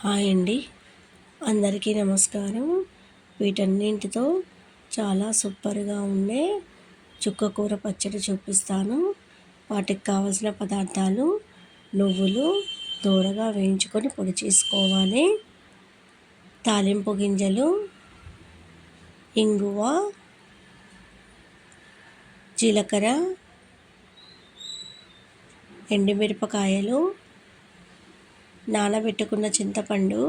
Hi అండి. అందరికీ నమస్కారం. వీటన్నింటితో చాలా సూపర్గా ఉండే చుక్క కూర పచ్చడి చూపిస్తాను. వాటికి కావలసిన పదార్థాలు నువ్వులు దూరగా వేయించుకొని పొడి చేసుకోవాలి. తాలింపు గింజలు ఇంగువ జీలకర్ర ఎండుమిరపకాయలు నానబెట్టుకున్న చింతపండు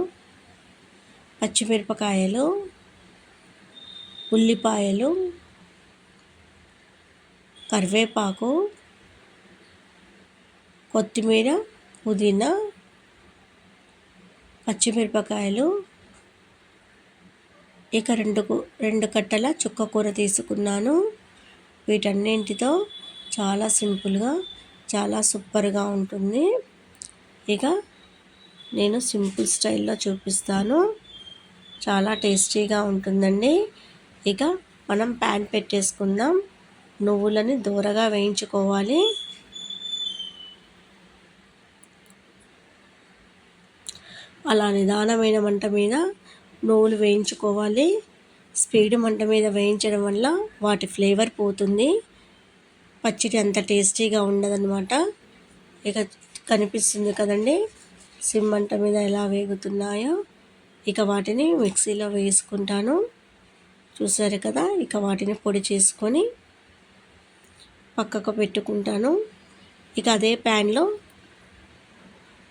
పచ్చిమిరపకాయలు ఉల్లిపాయలు కరివేపాకు కొత్తిమీర పుదీనా పచ్చిమిరపకాయలు ఇక రెండు రెండు కట్టల చుక్క కూర తీసుకున్నాను. వీటన్నింటితో చాలా సింపుల్గా చాలా సూపర్గా ఉంటుంది. ఇక నేను సింపుల్ స్టైల్లో చూపిస్తాను. చాలా టేస్టీగా ఉంటుందండి. ఇక మనం ప్యాన్ పెట్టేసుకుందాం. నువ్వులని దూరగా వేయించుకోవాలి. అలా నిదానమైన మంట మీద నువ్వులు వేయించుకోవాలి. స్పీడ్ మంట మీద వేయించడం వల్ల వాటి ఫ్లేవర్ పోతుంది. పచ్చడి అంత టేస్టీగా ఉండదన్నమాట. ఇక కనిపిస్తుంది కదండి. సిమ్ మంట మీద ఎలా వేగుతున్నాయో ఇక వాటిని మిక్సీలో వేసుకుంటాను. చూసారు కదా? ఇక వాటిని పొడి చేసుకొని పక్కకు పెట్టుకుంటాను. ఇక అదే ప్యాన్లో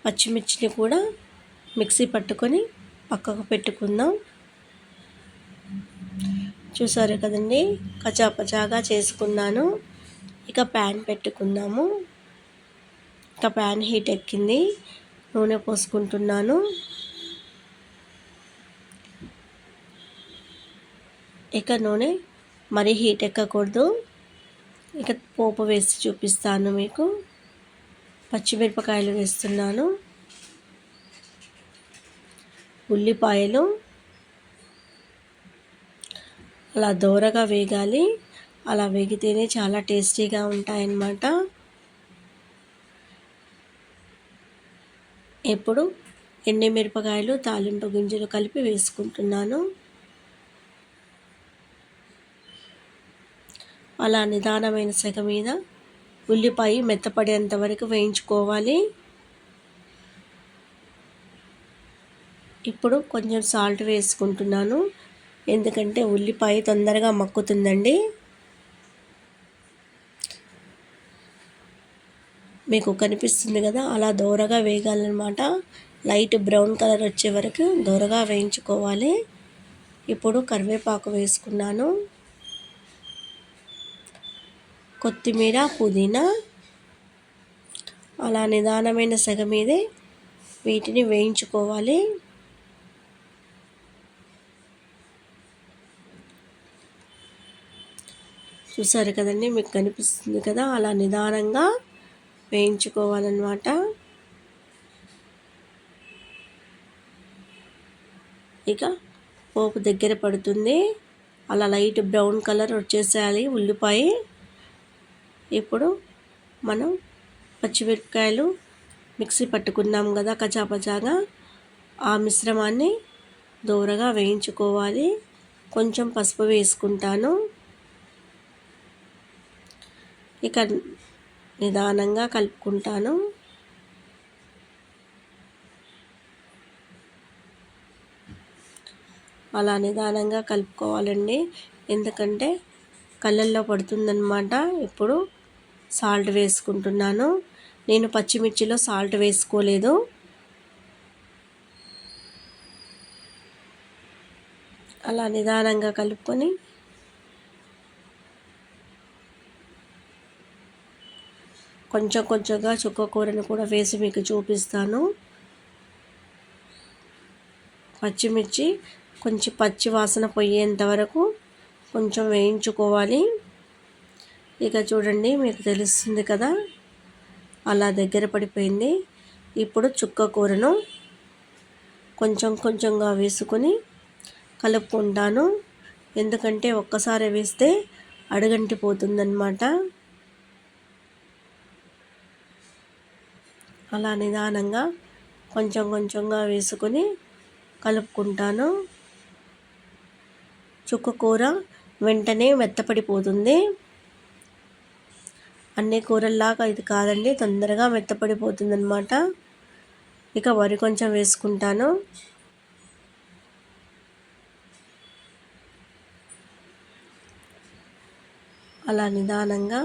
పచ్చిమిర్చిని కూడా మిక్సీ పట్టుకొని పక్కకు పెట్టుకుందాం. చూసారు కదండి? కచాపచాగా చేసుకున్నాను. ఇక ప్యాన్ పెట్టుకుందాము. ఇక ప్యాన్ హీట్ ఎక్కింది. నూనె పోసుకుంటున్నాను. ఇక నూనె మరీ హీట్ ఎక్కకూడదు. ఇక పోపు వేసి చూపిస్తాను మీకు. పచ్చిమిరపకాయలు వేస్తున్నాను. ఉల్లిపాయలు. అలా దోరగా వేగాలి. అలా వేగితేనే చాలా టేస్టీగా ఉంటాయన్నమాట. ఇప్పుడు ఎండిమిరపకాయలు తాలింపు గింజలు కలిపి వేసుకుంటున్నాను. అలా నిదానమైన సెగ మీద ఉల్లిపాయ మెత్తపడేంత వరకు వేయించుకోవాలి. ఇప్పుడు కొంచెం సాల్ట్ వేసుకుంటున్నాను. ఎందుకంటే ఉల్లిపాయ తొందరగా మక్కుతుందండి. మీకు కనిపిస్తుంది కదా అలా దూరగా వేగాలన్నమాట. లైట్ బ్రౌన్ కలర్ వచ్చే వరకు దూరగా వేయించుకోవాలి. ఇప్పుడు కరివేపాకు వేసుకున్నాను. కొత్తిమీర పుదీనా అలా నిదానమైన సగ మీదే వీటిని వేయించుకోవాలి. చూసారు కదండి మీకు కనిపిస్తుంది కదా అలా నిదానంగా వేయించుకోవాలన్నమాట. ఇక పోపు దగ్గర పడుతుంది. అలా లైట్ బ్రౌన్ కలర్ వచ్చేసేయాలి ఉల్లిపాయ. ఇప్పుడు మనం పచ్చిమిరపకాయలు మిక్సీ పట్టుకున్నాం కదా కచాపచాగా. ఆ మిశ్రమాన్ని దూరగా వేయించుకోవాలి. కొంచెం పసుపు వేసుకుంటాను. ఇక నిదానంగా కలుపుకుంటాను. అలా నిదానంగా కలుపుకోవాలండి. ఎందుకంటే కళ్ళల్లో పడుతుందన్నమాట. ఇప్పుడు సాల్ట్ వేసుకుంటున్నాను. నేను పచ్చిమిర్చిలో సాల్ట్ వేసుకోలేదు. అలా నిదానంగా కలుపుకొని కొంచెం కొంచెంగా చుక్క కూరను కూడా వేసి మీకు చూపిస్తాను. పచ్చిమిర్చి కొంచెం పచ్చి వాసన పోయేంత వరకు కొంచెం వేయించుకోవాలి. ఇక చూడండి మీకు తెలుస్తుంది కదా అలా దగ్గర పడిపోయింది. ఇప్పుడు చుక్క కూరను కొంచెం కొంచెంగా వేసుకొని కలుపుకుంటాను. ఎందుకంటే ఒక్కసారి వేస్తే అడుగంటిపోతుందన్నమాట. అలా నిదానంగా కొంచెం కొంచెంగా వేసుకుని కలుపుకుంటాను. చుక్క కూర వెంటనే మెత్తపడిపోతుంది. అన్ని కూరల్లాగా ఇది కాదండి తొందరగా మెత్తపడిపోతుంది అనమాట ఇక వరి కొంచెం వేసుకుంటాను. అలా నిదానంగా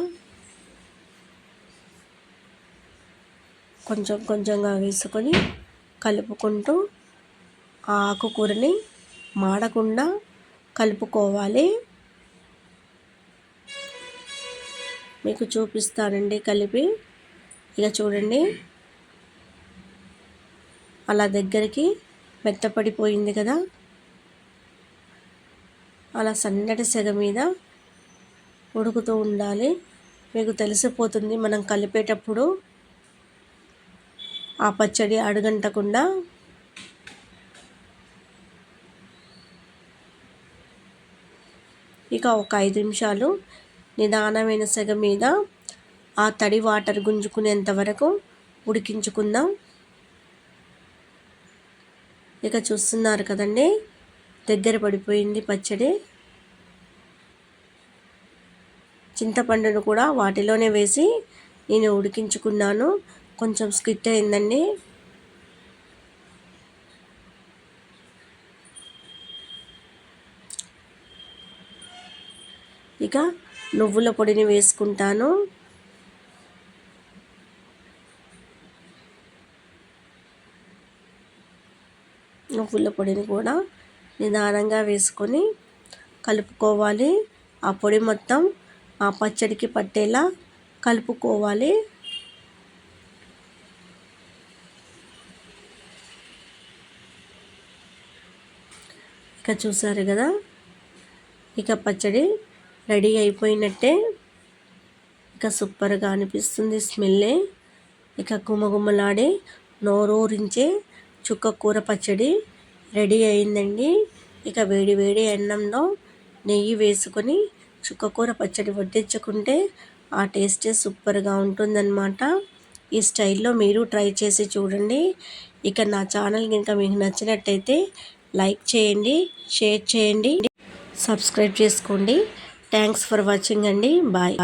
కొంచెం కొంచెంగా వేసుకొని కలుపుకుంటూ ఆ ఆకుకూరని మాడకుండా కలుపుకోవాలి. మీకు చూపిస్తానండి కలిపి. ఇక చూడండి. అలా దగ్గరికి మెత్తపడిపోయింది కదా. అలా సన్నటి సెగ మీద ఉడుకుతూ ఉండాలి. మీకు తెలిసిపోతుంది మనం కలిపేటప్పుడు ఆ పచ్చడి అడుగంటకుండా ఇక ఒక ఐదు నిమిషాలు నిదానమైన సెగ మీద ఆ తడి వాటర్ గుంజుకునేంత వరకు ఉడికించుకుందాం. ఇక చూస్తున్నారు కదండి దగ్గర పడిపోయింది పచ్చడి. చింతపండును కూడా వాటిలోనే వేసి నేను ఉడికించుకున్నాను. కొంచెం స్కిట్ అయిందండి. ఇక నువ్వుల పొడిని వేసుకుంటాను. నువ్వుల పొడిని కూడా నిదానంగా వేసుకొని కలుపుకోవాలి. ఆ పొడి మొత్తం ఆ పచ్చడికి పట్టేలా కలుపుకోవాలి. ఇక చూసారు కదా? ఇక పచ్చడి రెడీ అయిపోయినట్టే. ఇక సూపర్గా అనిపిస్తుంది స్మెల్లే. ఇక గుమగుమలాడే నోరూరించే చుక్క కూర పచ్చడి రెడీ అయిందండి. ఇక వేడి వేడి అన్నంలో నెయ్యి వేసుకొని చుక్కకూర పచ్చడి వడ్డించుకుంటే ఆ టేస్టే సూపర్గా ఉంటుందన్నమాట. ఈ స్టైల్లో మీరు ట్రై చేసి చూడండి. ఇక నా ఛానల్ కనుక మీకు నచ్చినట్టయితే లైక్ చేయండి షేర్ చేయండి సబ్స్క్రైబ్ చేసుకోండి. థ్యాంక్స్ ఫర్ వాచింగ్ అండి. బాయ్